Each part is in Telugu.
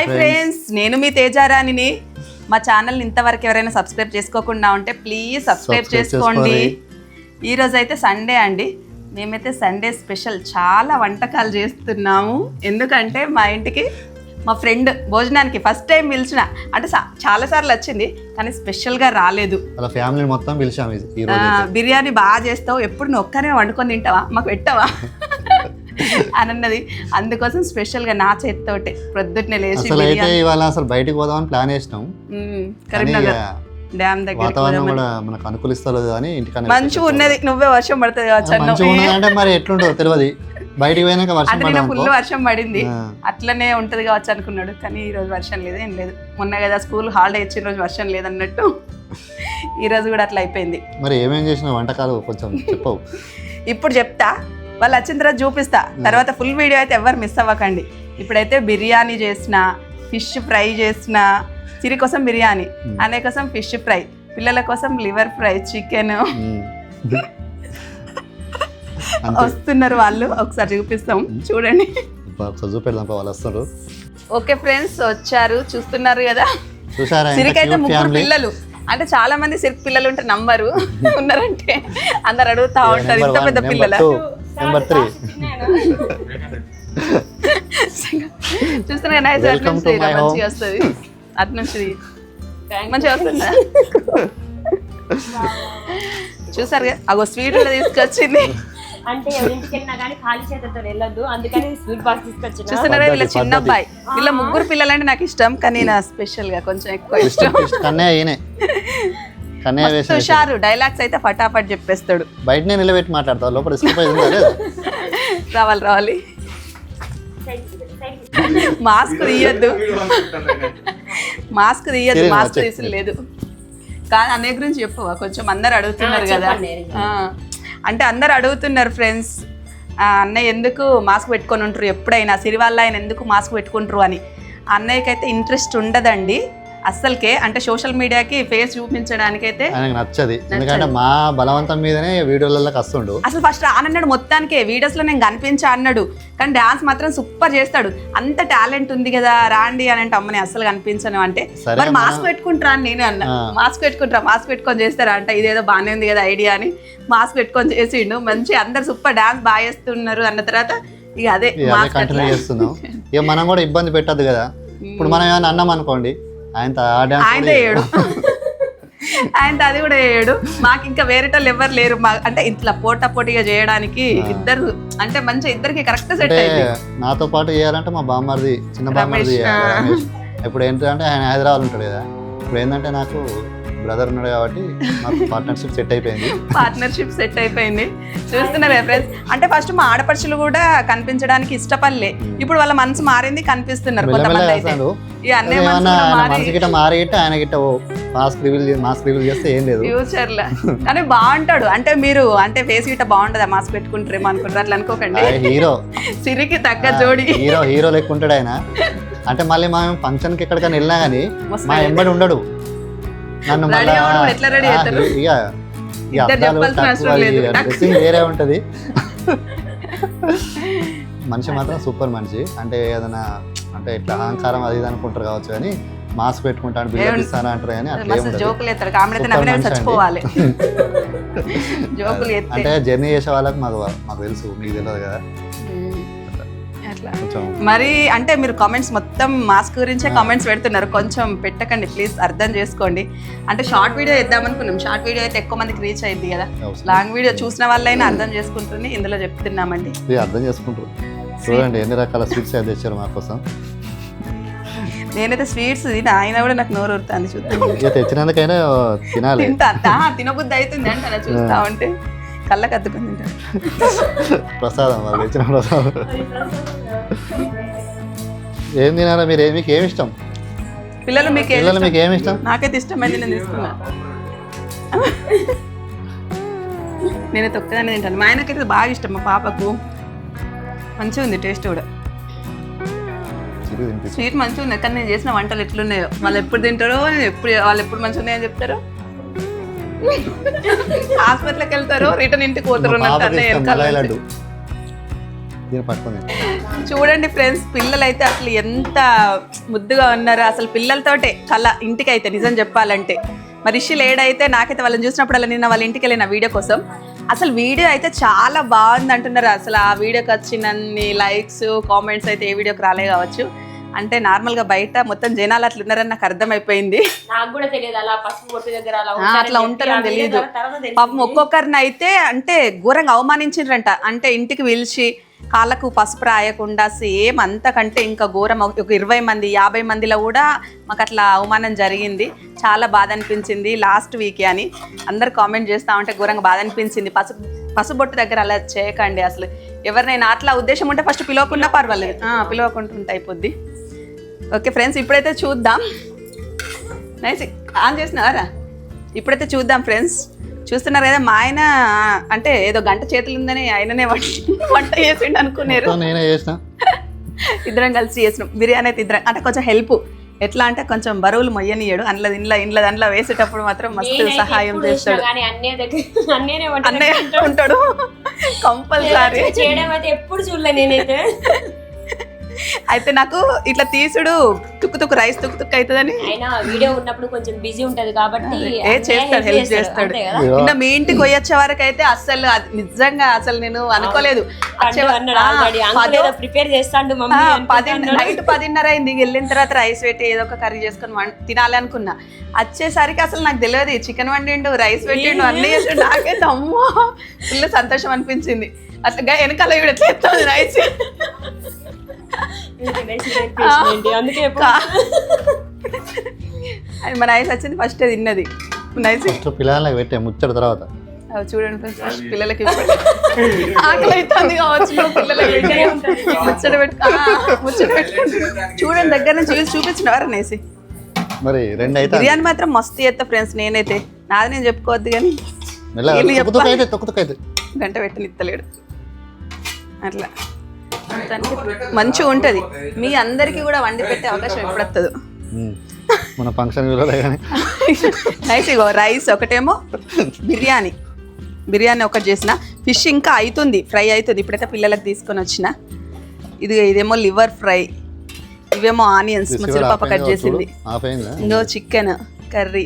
హాయ్ ఫ్రెండ్స్ నేను మీ తేజారాణిని మా ఛానల్ ఇంతవరకు ఎవరైనా సబ్స్క్రైబ్ చేసుకోకుండా ఉంటే ప్లీజ్ సబ్స్క్రైబ్ చేసుకోండి. చేసుకోండి. ఈ రోజు అయితే సండే అండి. మేమైతే సండే స్పెషల్ చాలా వంటకాలు చేస్తున్నాము. ఎందుకంటే మా ఇంటికి మా ఫ్రెండ్ భోజనానికి ఫస్ట్ టైం పిలిచిన. అంటే చాలా సార్లు వచ్చింది కానీ స్పెషల్గా రాలేదు. ఫ్యామిలీ మొత్తం పిలిచాము. బిర్యానీ బాగా చేస్తావు. ఎప్పుడు నువ్వు ఒక్కనే వండుకొని తింటావా? మాకు పెట్టవా? అని అన్నది. అందుకోసం స్పెషల్గా నా చేతితోటే ప్రొద్దున్నే లేచి అసలు అయితే ఇవాళ అసలు బయటికి పోదామని ప్లాన్ చేసినాం. కరీంనగర్ డ్యామ్ దగ్గర కూడా మనకు అనుకూలిస్తలేదు అని ఇంటికన్నా మంచిగా ఉన్నది నువ్వే వర్షం పడుతుంది. మంచిగా మరి ఎట్లుంటుందో తెలియదు. బయటికి పోయినాక వర్షం ఫుల్ వర్షం పడింది. అట్లనే ఉంటది కావచ్చు అనుకున్నాడు. కానీ ఈ రోజు వర్షం లేదు ఏం లేదు. మొన్న కదా స్కూల్ హాలిడే ఇచ్చిన రోజు వర్షం లేదన్నట్టు. ఈ రోజు కూడా అట్లా అయిపోయింది. మరి ఏమేం చేసిన వంటకాలు కొంచెం చెప్పవు ఇప్పుడు చెప్తా. వాళ్ళు వచ్చిన తర్వాత చూపిస్తా. తర్వాత ఫుల్ వీడియో అయితే ఎవరు మిస్ అవ్వకండి. ఇప్పుడైతే బిర్యానీ చేసిన ఫిష్ ఫ్రై చేసిన చిరి కోసం బిర్యానీ అనే కోసం ఫిష్ ఫ్రై పిల్లల కోసం లివర్ ఫ్రై చికెన్ వస్తున్నారు వాళ్ళు ఒకసారి చూపిస్తాం. చూడండి. చూపెడదాం పా, వాళ్ళు వస్తారు. ఓకే ఫ్రెండ్స్ వచ్చారు చూస్తున్నారు కదా. సిరికైతే ముగ్గురు పిల్లలు. అంటే చాలా మంది సిరికి పిల్లలు ఉంటే నంబరు ఉన్నారంటే అందరు అడుగుతా ఉంటారు ఇంత పెద్ద పిల్లల? నెంబర్ త్రీ చూస్తున్నా నైస్ అటు నుంచి. మంచిగా వస్తుంది. అటు నుంచి మంచిగా వస్తుందా? చూసారు కదా అగో స్వీట్ తీసుకొచ్చింది. అంటే ఎవరింటికి వెళ్ళినా కానీ ఖాళీ చేతులతో వెళ్ళొద్దు. అందుకని స్వీట్ బాక్స్ తీసుకొచ్చిన. చూస్తున్నారా వీళ్ళ చిన్న అబ్బాయి వీళ్ళ ముగ్గురు పిల్లలంటే నాకు ఇష్టం కానీ నా స్పెషల్గా కొంచెం ఎక్కువ ఇష్టం కన్నయ్య హుషారు. డైలాగ్స్ అయితే ఫటాఫట్ చెప్పేస్తాడు. బయటనే నిలబెట్టి మాట్లాడతావు లోపల రావాలి రావాలి. మాస్క్ తీయద్దు. మాస్క్ తీయద్దు మాస్క్ వచ్చే. తీసి లేదు. కానీ అన్నయ్య గురించి చెప్పవా కొంచెం అందరు అడుగుతున్నారు కదా. అంటే అందరు అడుగుతున్నారు ఫ్రెండ్స్ అన్నయ్య ఎందుకు మాస్క్ పెట్టుకొని ఉంటారు? ఎప్పుడైనా సిరివాళ్ళ ఆయన ఎందుకు మాస్క్ పెట్టుకుంటారు అని. అన్నయ్యకైతే ఇంట్రెస్ట్ ఉండదండి. అస్సలకే అంటే సోషల్ మీడియాకి ఫేస్ చూపించడానికైతే ఆయనకు నచ్చది. ఎందుకంటే మా బలవంతం మీదనే వీడియోలలోకి వస్తుండు అసలు ఫస్ట్ రానన్నాడు మొత్తానికే వీడియోస్లో నేను కనిపించా అన్నాడు. కానీ డాన్స్ మాత్రం సూపర్ చేస్తాడు. అంత టాలెంట్ ఉంది కదా రాండి అని అంటే అమ్మని అసలు కనిపించను అంటే. మరి. మాస్క్ పెట్టుకుంటారా అని నేనే అన్నా. మాస్క్ పెట్టుకుంటారా మాస్క్ పెట్టుకొని చేస్తారా అంటే ఇదేదో బాగానే ఉంది కదా ఐడియా అని మాస్క్ పెట్టుకొని చేసిండు. మంచి అందరు సూపర్ డాన్స్ బాగా చేస్తున్నారు అన్న తర్వాత ఇక అదే కంటిన్యూ. చేస్తున్నాం. ఇక మనం కూడా ఇబ్బంది పెట్టద్దు కదా. ఇప్పుడు మనం ఏమైనా అన్నాం అనుకోండి ఆయన ఆయన వేయడు ఆయన అది కూడా వేయడు మాకు ఇంకా వేరేటోళ్ళు ఎవరు లేరు. మా అంటే ఇట్లా పోటా పోటీగా చేయడానికి ఇద్దరు అంటే మంచి ఇద్దరికి కరెక్ట్ సెట్ అయింది. నాతో పాటు చేయాలంటే మా బామ్మర్ది చిన్న. రమేష్ ఇప్పుడు ఏంటంటే ఆయన హైదరాబాద్ ఉంటాడు కదా. ఇప్పుడు ఏంటంటే నాకు బ్రదర్ ఉన్నాడు కాబట్టి మాకు పార్ట్నర్షిప్ సెట్ అయిపోయింది. పార్ట్నర్షిప్ సెట్ అయిపోయింది. చూస్తున్నారు ఫ్రెండ్స్ అంటే ఫస్ట్ మా ఆడపడుచులు కూడా కనిపించడానికి ఇష్టపడలే. ఇప్పుడు వాళ్ళ మనసు మారింది కనిపిస్తున్నారు కొంతమంది అయితే. మనసు గిట్ట మారి గిట్ట ఆయన గిట్ట మాస్క్ రివీల్ మాస్క్ రివీల్ చేస్తే ఏం లేదు. ఫ్యూచర్లో. కానీ బాగుంటాడు. అంటే మీరు అంటే ఫేస్ గిట్ట బాగుంటదా మాస్క్ పెట్టుకుంటారేమో అనుకుంటారు. అట్లా అనుకోకండి. హీరో సిరికి తగ్గ జోడి. హీరో హీరో లెక్క ఉంటాడు ఆయన. అంటే మళ్ళీ మనం ఫంక్షన్కి ఎక్కడికైనా వెళ్ళినా కానీ మా ఎంబడి ఉండడు. నన్ను డ్రెస్సింగ్ వేరే ఉంటది. మనిషి మాత్రం సూపర్ మనిషి. అంటే ఏదైనా అంటే ఇట్లా అహంకారం అది ఇది అనుకుంటారు కావచ్చు కానీ మాస్క్ పెట్టుకుంటాను బిల్డప్ ఇస్తాను అంటారు కానీ అట్లా అంటే జర్నీ చేసే వాళ్ళకి మాకు మాకు తెలుసు మీకు తెలియదు కదా. మరి అంటే మీరు కామెంట్స్ మొత్తం మాస్క్ గురించే కామెంట్స్ పెడుతున్నారు. కొంచెం పెట్టకండి ప్లీజ్ అర్థం చేసుకోండి. అంటే షార్ట్ వీడియో ఇద్దాం అనుకున్నాం. షార్ట్ వీడియో అయితే ఎక్కువ మందికి రీచ్ అయింది కదా. లాంగ్ వీడియో చూసిన వాళ్ళైనా అర్థం చేసుకుంటుంది. ఇందులో చెప్తున్నామండి. అర్థం చేసుకుంటారు చూడండి ఎన్ని రకాల స్వీట్స్ అది తెచ్చారు మా కోసం. నేనైతే స్వీట్స్ తిన ఆయన కూడా నాకు నోరు ఊరుతుంది చూద్దాం తెచ్చినందుకైనా తినాలి. తినబుద్ధి అవుతుంది అంటే అలా చూస్తా ఉంటే. కళ్ళకి అద్దుకొని తింటాను ప్రసాదం వాళ్ళు తెచ్చిన ప్రసాదం. ఏం తినాలా మీరు? మీకు ఏమి ఇష్టం? పిల్లలు మీకు పిల్లలు? మీకు ఏమి ఇష్టం? నాకైతే ఇష్టమైంది నేను తీసుకున్నా. నేనైతే ఒక్కదాన్ని తింటాను. మా ఆయనకైతే బాగా ఇష్టం మా పాపకు. మంచిగా ఉంది టేస్ట్ కూడా. స్వీట్ మంచిగా ఉంది కానీ నేను చేసిన వంటలు ఎట్లున్నాయో. వాళ్ళు ఎప్పుడు తింటారో ఎప్పుడు వాళ్ళు ఎప్పుడు మంచిగా ఉన్నాయని చెప్తారో? హాస్పిటల్కి వెళ్తారు రిటర్న్ ఇంటికి పోతారు చూడండి ఫ్రెండ్స్ పిల్లలు అయితే అసలు ఎంత ముద్దుగా ఉన్నారు. అసలు పిల్లలతోటే కళ ఇంటికి అయితే నిజం చెప్పాలంటే. మరి ఇష్యూ లేడైతే నాకైతే వాళ్ళని చూసినప్పుడు అలా నిన్న వాళ్ళ ఇంటికి వెళ్ళిన వీడియో కోసం. అసలు వీడియో అయితే చాలా బాగుంది అంటున్నారు. అసలు ఆ వీడియోకి వచ్చినన్ని లైక్స్ కామెంట్స్ అయితే ఏ వీడియోకి రాలే కావచ్చు. అంటే నార్మల్గా బయట మొత్తం జనాలు అట్లా ఉన్నారని నాకు అర్థమైపోయింది. నాకు కూడా తెలియదు. అలా పసుపు బొట్టు దగ్గర అలా ఆ, ఉంటారని అట్లా ఉంటారని తెలియదు. పాపం ఒక్కొక్కరిని అయితే అంటే ఘోరంగా అవమానించిండ్రంట అంటే ఇంటికి పిలిచి కాళ్ళకు పసుపు రాయకుండా సేమ్ అంతకంటే ఇంకా ఘోరం. ఒక ఇరవై మంది యాభై మందిలో కూడా మాకు అట్లా అవమానం జరిగింది. చాలా బాధ అనిపించింది లాస్ట్ వీకే అని. అందరు కామెంట్ చేస్తా ఉంటే ఘోరంగా బాధ అనిపించింది. పసుపు పసుబొట్టు దగ్గర అలా చేయకండి అసలు. ఎవరినైనా అట్లా ఉద్దేశం ఉంటే ఫస్ట్ పిలవకుండా పర్వాలేదు. పిలవకుండా ఉంటే అయిపోద్ది. ఓకే ఫ్రెండ్స్ ఇప్పుడైతే చూద్దాం. నైస్ ఆన్ చేసినారా? ఇప్పుడైతే చూద్దాం ఫ్రెండ్స్. చూస్తున్నారు కదా మా ఆయన అంటే ఏదో గంట చేతులు ఉందని ఆయననే వంట వంట చేసిండు అనుకున్నారు. మొత్తం నేనే చేసిన. ఇద్దరం కలిసి చేసినాం. బిర్యానీ అయితే ఇద్దరం అంటే కొంచెం హెల్ప్. ఎట్లా అంటే కొంచెం బరువులు మొయ్యనియడు అందులో ఇంట్లో ఇంట్లో దాంట్లో వేసేటప్పుడు మాత్రం మస్తు సహాయం చేస్తాడు. అన్నయ్య ఉంటాడు. కంపల్సరీ. చేయడం అయితే ఎప్పుడు చూడలే నేనైతే. అయితే నాకు ఇట్లా తీసుడు తుక్కు తుక్కు రైస్ తుక్కు తుక్కు అవుతుందని. అయినా వీడియో ఉన్నప్పుడు కొంచెం బిజీ ఉంటది కాబట్టి ఏ చేస్తాడు హెల్ప్ చేస్తాడు నిన్న మీ ఇంటికి వచ్చే వరకు అయితే అసలు అది నిజంగా అసలు నేను అనుకోలేదు. ప్రిపేర్ చేస్తాడు పది నైట్ పదిన్నర అయింది. వెళ్ళిన తర్వాత రైస్ పెట్టి ఏదో ఒక కర్రీ చేసుకొని తినాలి అనుకున్నా. వచ్చేసరికి అసలు నాకు తెలియదు చికెన్ వండిండు రైస్ పెట్టిండు అన్నీ చేసిండు. నాకైతే అమ్మో ఫుల్ సంతోషం అనిపించింది. అట్లా గా- వెనకాల ఇవిడ రైస్. అందుకే అది మన రైస్ వచ్చింది ఫస్ట్ తిన్నది. నైస్ ఫస్ట్ పిల్లలకి పెట్టే ముచ్చట తర్వాత. చూడండి friends, first పిల్లలకి ఆకలి అవుతుంది కావచ్చు పిల్లలకి. పెట్టి ముచ్చట పెట్టు ఆ, ముచ్చట పెట్టుకుంటూ. చూడండి దగ్గర నుంచి చూసి చూపించినవారు అనేసి మరి రెండు అయితే బిర్యానీ మాత్రం మస్తు చేస్తా ఫ్రెండ్స్ నేనైతే. నాది నేను చెప్పుకోవద్దు కానీ గంట పెట్టిన ఇత్తలేడు. అట్లా. మొత్తానికి మంచిగా ఉంటుంది. మీ అందరికీ కూడా వండి పెట్టే అవకాశం ఎప్పుడు వస్తుందో. మన ఫంక్షన్ నైస్ ఇగో రైస్ ఒకటేమో బిర్యానీ. బిర్యానీ ఒకటి చేసిన. ఫిష్ ఇంకా అవుతుంది ఫ్రై అవుతుంది ఇప్పుడైతే పిల్లలకు తీసుకొని వచ్చిన. ఇది ఇదేమో లివర్ ఫ్రై. ఇవేమో ఆనియన్స్ ముసలిపాప కట్ చేసింది. ఇంకో చికెన్ కర్రీ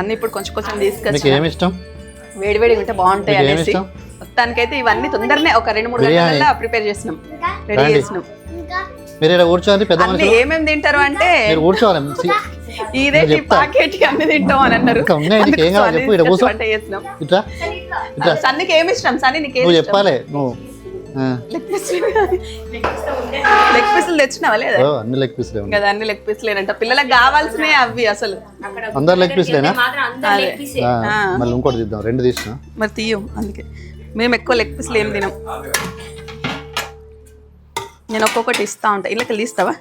అన్ని ఇప్పుడు కొంచెం కొంచెం మీకు తీసుకొచ్చిన. ఏమి ఇష్టం? వేడి వేడిగా ఉంటే బాగుంటాయి అనేసి? మొత్తానికైతే ఇవన్నీ తొందరనే ఒక రెండు మూడు. గంటలలో ప్రిపేర్ చేసినాం రెడీ. చేసినాం మీరు ఇక్కడ కూర్చోండి పెద్ద మనుషులు. ఏమేమి తింటారు అంటే మీరు కూర్చోవాలి ఇదే. పాకెట్ అన్ని తింటాం అని అన్నారు. ఏం కావాలో? చెప్పు, అందుకు కూర్చో. ఇట్లా? ఇట్లా. సన్నికి ఏమి ఇష్టం? సన్ని నీకు నువ్వు చెప్పాలి నువ్వు. లెగ్ పీస్ లెగ్ పీసులు తెచ్చినావా లేదా? ఓ, అన్ని లెగ్ పీస్లే కదా అన్ని లెగ్ పీసులు లేనంట పిల్లలకు కావాల్సినవి అవి అసలు. అందరు లెగ్ పీస్లేనా మాత్రం అందరు లెగ్ పీసే ఆ, మళ్ళీ ఇంకోటి తీద్దాం రెండు తీసిన. మరి తీయం అందుకే. మేము ఎక్కువ లెగ్ పీసులు ఏం తినం. నేను ఒక్కొక్కటి ఇస్తా ఉంటా. ఇళ్ళకి తీస్తావా?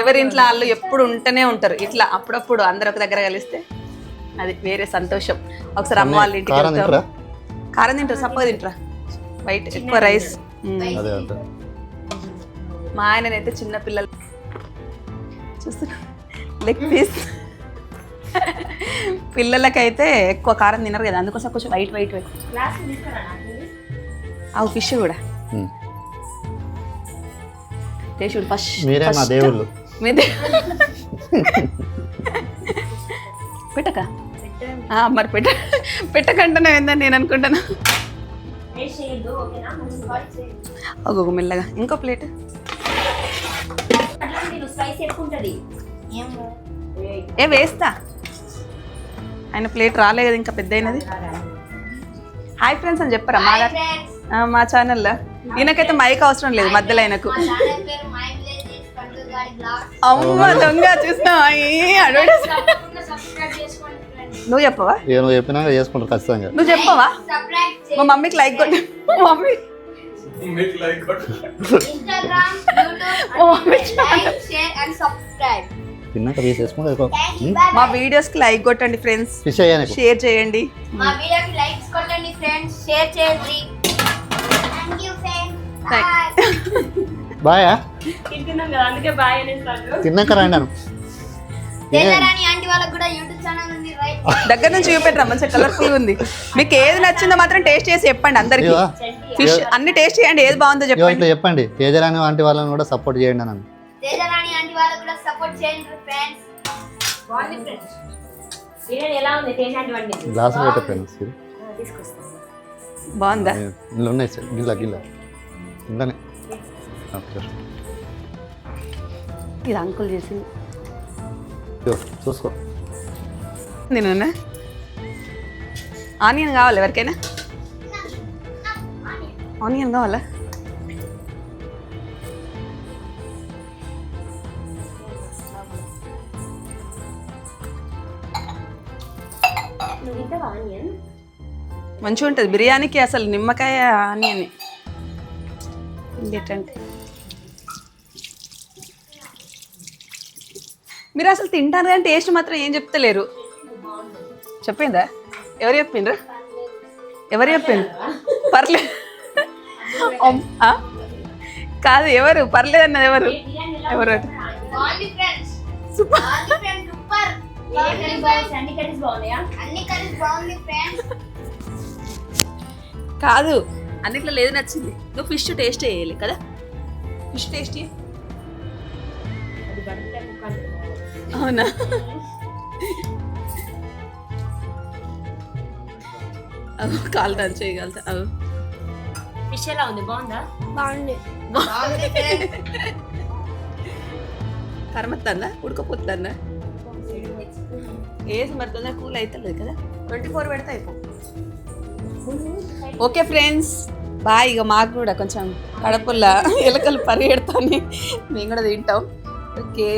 ఎవరి ఇంట్లో వాళ్ళు ఎప్పుడు ఉంటూనే ఉంటారు. ఇట్లా అప్పుడప్పుడు అందరు ఒక దగ్గర కలిస్తే అది వేరే సంతోషం. ఒకసారి అమ్మ వాళ్ళ ఇంటికి కారం వెళ్తాం. తింటారా? కారం తింటారు సప్పగా తింటారా? వైట్ ఎక్కువ రైస్. మా ఆయననైతే చిన్న పిల్లలు. చూస్తున్నా. లెగ్ పీస్ పిల్లలకైతే ఎక్కువ కారం తినరు కదా అందుకోసం కొంచెం వైట్ వైట్ వైట్ అవు ఫిష్ కూడా. దేవుడు ఫస్ట్ మీరే మా దేవుళ్ళు. మీ పెట్టక? ఆ, మరి పెట్ట పెట్టకంటేనే ఏందని నేను అనుకుంటాను. ఒక మెల్లగా. ఇంకో ప్లేట్. ఏ వేస్తా. ఆయన ప్లేట్ రాలే కదా ఇంకా పెద్ద అయినది హాయ్ ఫ్రెండ్స్ అని చెప్పరా మా మా ఛానల్లో ఈయనకైతే మైక్ అవసరం లేదు మధ్యలో ఆయనకు. అమ్మ దొంగ అడ్వర్టైజ్ నువ్వు చెప్పవా? నువ్వు చెప్పినాక చేసుకుంటారు ఖచ్చితంగా. నువ్వు చెప్పవా? మా మమ్మీకి లైక్ కొట్టి. Mummy share and subscribe. తిన్నాక తీసి వేసుకుంటే మా వీడియోస్కి లైక్ కొట్టండి ఫ్రెండ్స్ ఫిష్ అయ్యా నీకు. షేర్ చేయండి. మా వీడియోకి లైక్స్ కొట్టండి ఫ్రెండ్స్ షేర్ చేయండి. థ్యాంక్ యూ ఫ్రెండ్స్ బాయా తింటున్నాం కదా అందుకే బాయ్ అనేసారు తిన్నాక రండి అను తేజరాణి ఆంటీ ఆంటీ వాళ్ళకి కూడా యూట్యూబ్ ఛానల్ ఉంది రైట్ దగ్గర నుంచి చూపెట్టరా మంచిగా కలర్ఫుల్ ఉంది. మీకు ఏది నచ్చిందో మాత్రం టేస్ట్ చేసి చెప్పండి అందరికి. ఫిష్ అన్ని టేస్ట్ చేయండి ఏది బాగుందో చెప్పండి ఇట్లా చెప్పండి. తేజరాని వంటి వాళ్ళని కూడా సపోర్ట్ చేయండి అని సపోర్ట్ చేయండి ఫ్రెండ్స్ బాగుంది ఫ్రెండ్స్ బిర్యానీ ఎలా ఉంది? పెట్టకపోయాను సిరి. తీసుకొస్తాను బాగుందా? ఇందులో ఉన్నాయి సార్. గిల్ల గిల్ల. ఓకే ఇది అంకుల్ చేసింది. చూసుకో. నేను ఆనియన్ కావాలి ఎవరికైనా? ఆనియన్ కావాలా? మంచిగా ఉంటుంది. బిర్యానీకి అసలు నిమ్మకాయ ఆనియన్. ఇంకేంటంటే? మీరు అసలు తింటారు కానీ టేస్ట్ మాత్రం ఏం చెప్తలేరు. చెప్పిందా ఎవరు చెప్పిండ్రు? ఎవరు చెప్పిండ్రు? పర్లేదు? కాదు ఎవరు? పర్లేదు అన్నది ఎవరు? ఎవరు సూపర్. అన్ని బాగుంది ఫ్రెండ్స్ కాదు. అన్నిట్లో లేదు నచ్చింది. నువ్వు ఫిష్ టేస్ట్ చేయాలి కదా? ఫిష్ టేస్ట్ అవునా? అవు కాలు టచ్ చేయగలుగుతా. అవు ఫిష్ ఎలా ఉంది? బాగుందా? బాగుంది. కరమత్తందా? ఉడకపోతుందా? ఏది మరి? కూల్ అవుతలేదు కదా? ట్వంటీ ఫోర్ పెడితే అయిపో. ఓకే ఫ్రెండ్స్ బాయ్ ఇక మాకు కూడా కొంచెం కడపుల్లా ఎలకలు పరిగెడతాని మేము కూడా తింటాం ఓకే